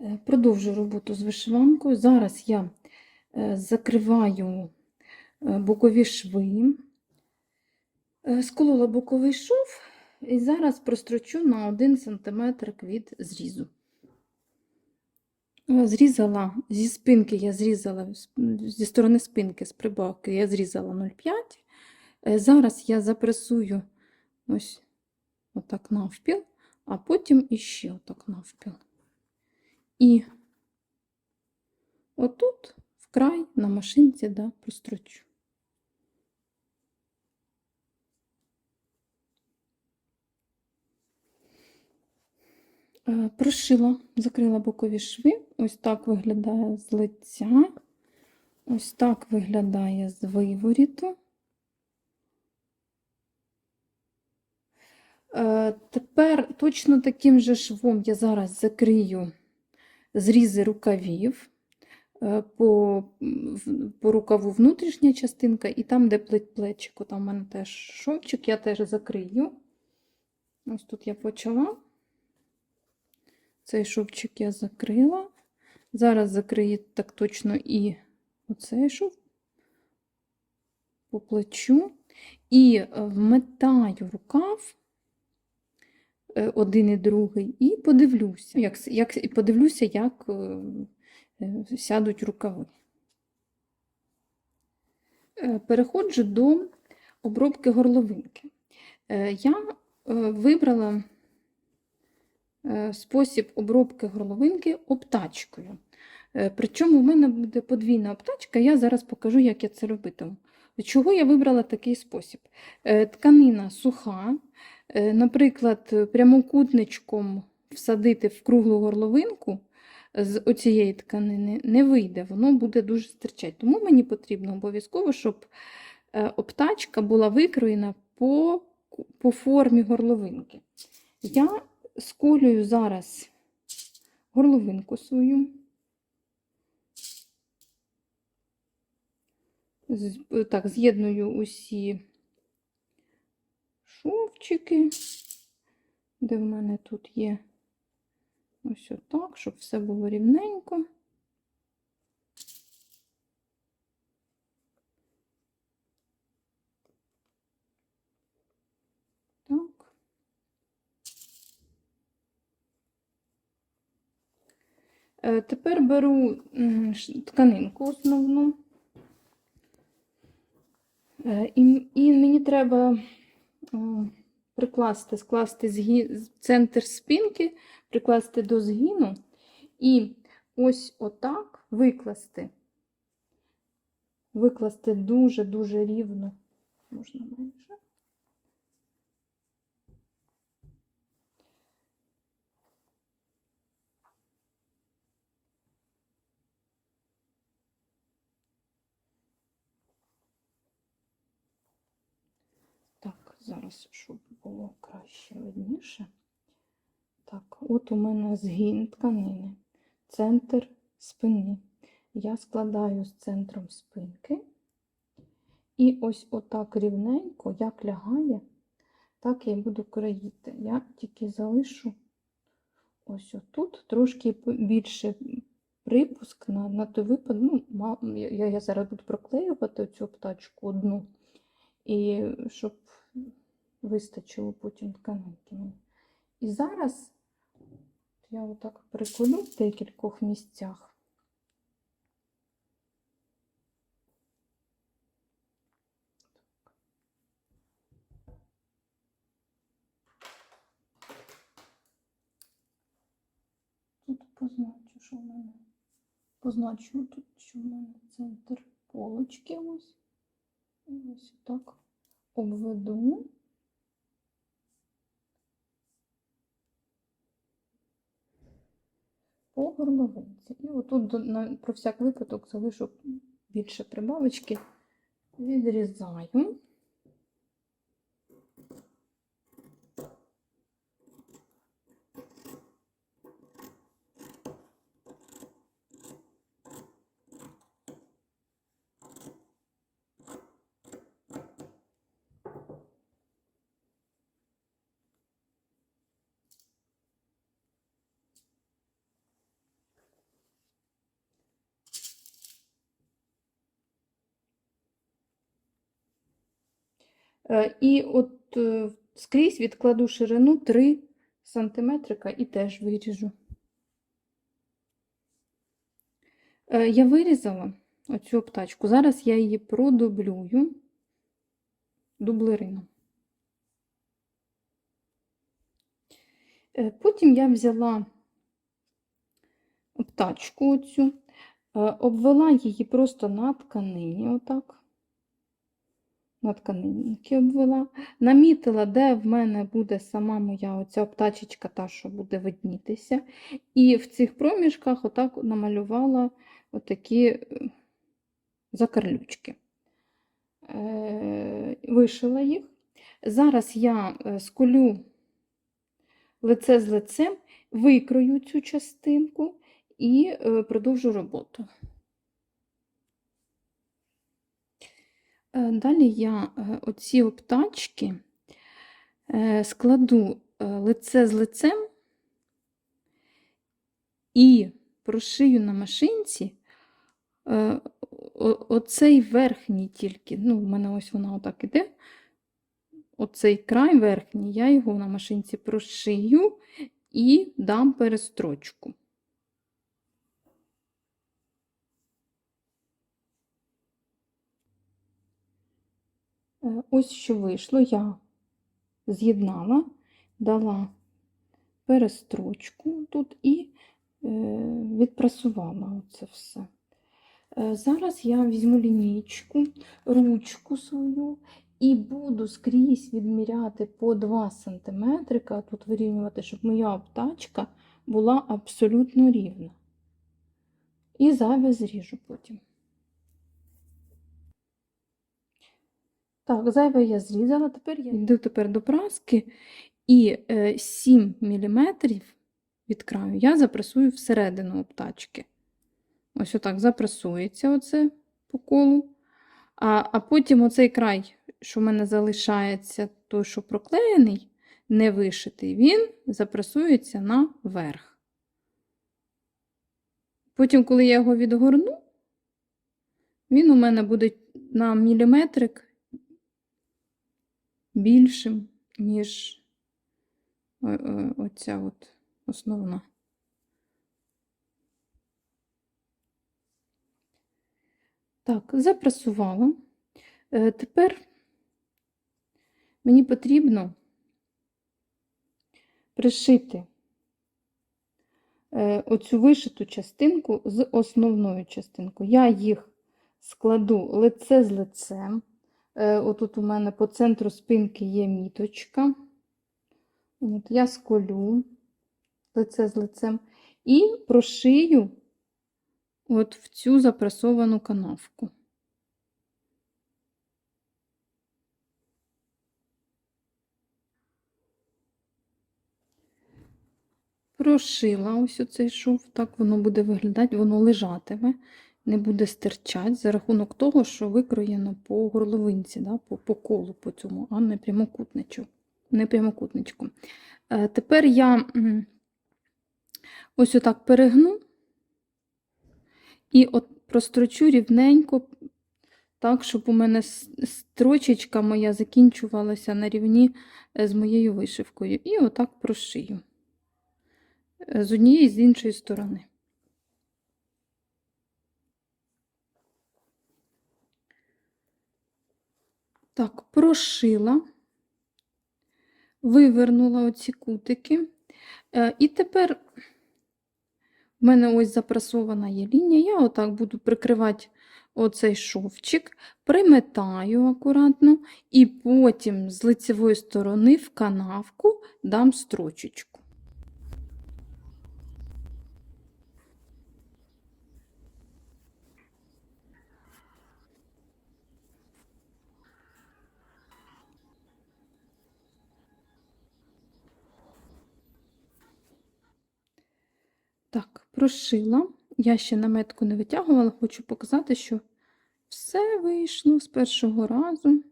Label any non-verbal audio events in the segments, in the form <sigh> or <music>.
Е, Продовжую роботу з вишиванкою. Зараз я е, закриваю е, бокові шви, сколола боковий шов і зараз прострочу на 1 см від зрізу. Зрізала зі спинки, я зрізала зі сторони спинки з прибавки, я зрізала 0,5. Е, Зараз я запресую ось отак навпіл, а потім іще отак навпіл. І отут вкрай на машинці да, прострочу. Е, Прошила, закрила бокові шви. Ось так виглядає з лиця. Ось так виглядає з виворіту. Е, Тепер точно таким же швом я зараз закрию зрізи рукавів е, по, по рукаву внутрішня частинка, і там, де плет плечику, там у мене теж шовчик, я теж закрию. Ось тут я почала. Цей шовчик я закрила. Зараз закрию так точно і оцей шов по плечу. І е, вметаю рукав один і другий, і подивлюся, як, як, і подивлюся, як е, е, сядуть рукави. Е, Переходжу до обробки горловинки. Е, Я е, вибрала е, спосіб обробки горловинки обтачкою. Е, Причому в мене буде подвійна обтачка, я зараз покажу, як я це робитиму. Чого я вибрала такий спосіб? Е, Тканина суха, е, наприклад, прямокутничком всадити в круглу горловинку з оцієї тканини не вийде, воно буде дуже стирчати. Тому мені потрібно обов'язково, щоб е, обтачка була викроєна по, по формі горловинки. Я сколюю зараз горловинку свою. Е, Так, з'єдную усі шовчики, де в мене тут є ось отак, щоб все було рівненько. Так. Е, Тепер беру тканинку основну. Е, І, і мені треба прикласти, скласти згі... центр спинки, прикласти до згину і ось отак викласти. Викласти дуже-дуже рівно. Можна менше. Так, зараз, щоб було краще видніше. Так, от у мене згін тканини, центр спини. Я складаю з центром спинки. І ось отак рівненько, як лягає, так я буду країти. Я тільки залишу ось отут трошки більше припуск на, на той випад. Ну, я, я зараз буду проклеювати цю птачку одну. І щоб вистачило потім тканинки. І зараз я отак прикладу в декількох місцях. Тут позначу, що в мене позначу тут, що в мене центр полочки ось. І ось так обведу. По горловинці. І отут про всяк випадок залишу більше прибавочки, відрізаю. І от е, скрізь відкладу ширину 3 см і теж виріжу. Е, Я вирізала оцю обтачку. Зараз я її продублюю дублерином. Е, Потім я взяла обтачку оцю, е, обвела її просто на тканині, отак. На тканинки обвела. Намітила, де в мене буде сама моя оця обтачечка, та, що буде виднітися. І в цих проміжках отак намалювала отакі е, закарлючки. Е, Вишила їх. Зараз я е, сколю лице з лицем, викрою цю частинку і продовжу роботу. Далі я е, оці обтачки е, складу е, лице з лицем і прошию на машинці е, оцей верхній тільки, ну, в мене ось вона отак іде. Оцей край верхній, я його на машинці прошию і дам перестрочку. Ось що вийшло, я з'єднала, дала перестрочку тут і е, відпрасувала оце все. Е, Зараз я візьму лінійку, ручку свою і буду скрізь відміряти по 2 см, тут вирівнювати, щоб моя обтачка була абсолютно рівна. І зайве зріжу потім. Так, зайве я зрізала, тепер я йду тепер до праски і е, 7 мм від краю я запресую всередину обтачки. Ось отак запресується оце по колу. А, а потім оцей край, що в мене залишається, той, що проклеєний, не вишитий, він запресується наверх. Потім, коли я його відгорну, він у мене буде на міліметрик більшим, ніж о- о- оця от основна. Так, запресувала. Е, Тепер мені потрібно пришити е, оцю вишиту частинку з основною частинкою. Я їх складу лице з лицем. Е, Отут у мене по центру спинки є міточка. От я сколю лице з лицем і прошию от в цю запресовану канавку. Прошила ось оцей шов, так воно буде виглядати, воно лежатиме, не буде стирчати за рахунок того, що викроєно по горловинці, да, по, по колу по цьому, а не прямокутничку. Не прямокутничку. Е, тепер я ось отак перегну і от прострочу рівненько, так, щоб у мене строчечка моя закінчувалася на рівні е, з моєю вишивкою. І отак прошию е, з однієї і з іншої сторони. Так, прошила, вивернула оці кутики. Е, І тепер в мене ось запрасована є лінія. Я отак буду прикривати оцей шовчик, приметаю акуратно, і потім з лицевої сторони в канавку дам строчечку. Так, прошила. Я ще наметку не витягувала, хочу показати, що все вийшло з першого разу.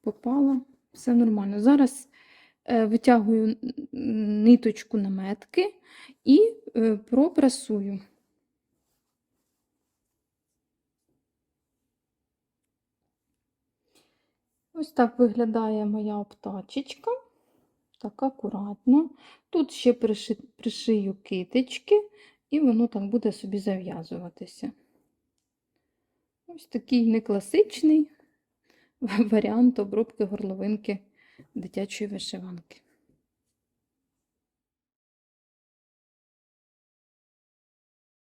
Попала, все нормально. Зараз е, витягую ниточку наметки і е, пропрасую. Ось так виглядає моя обтачечка. Так акуратно. Тут ще приши, пришию китички, і воно так буде собі зав'язуватися. Ось такий некласичний <laughs> варіант обробки горловинки дитячої вишиванки.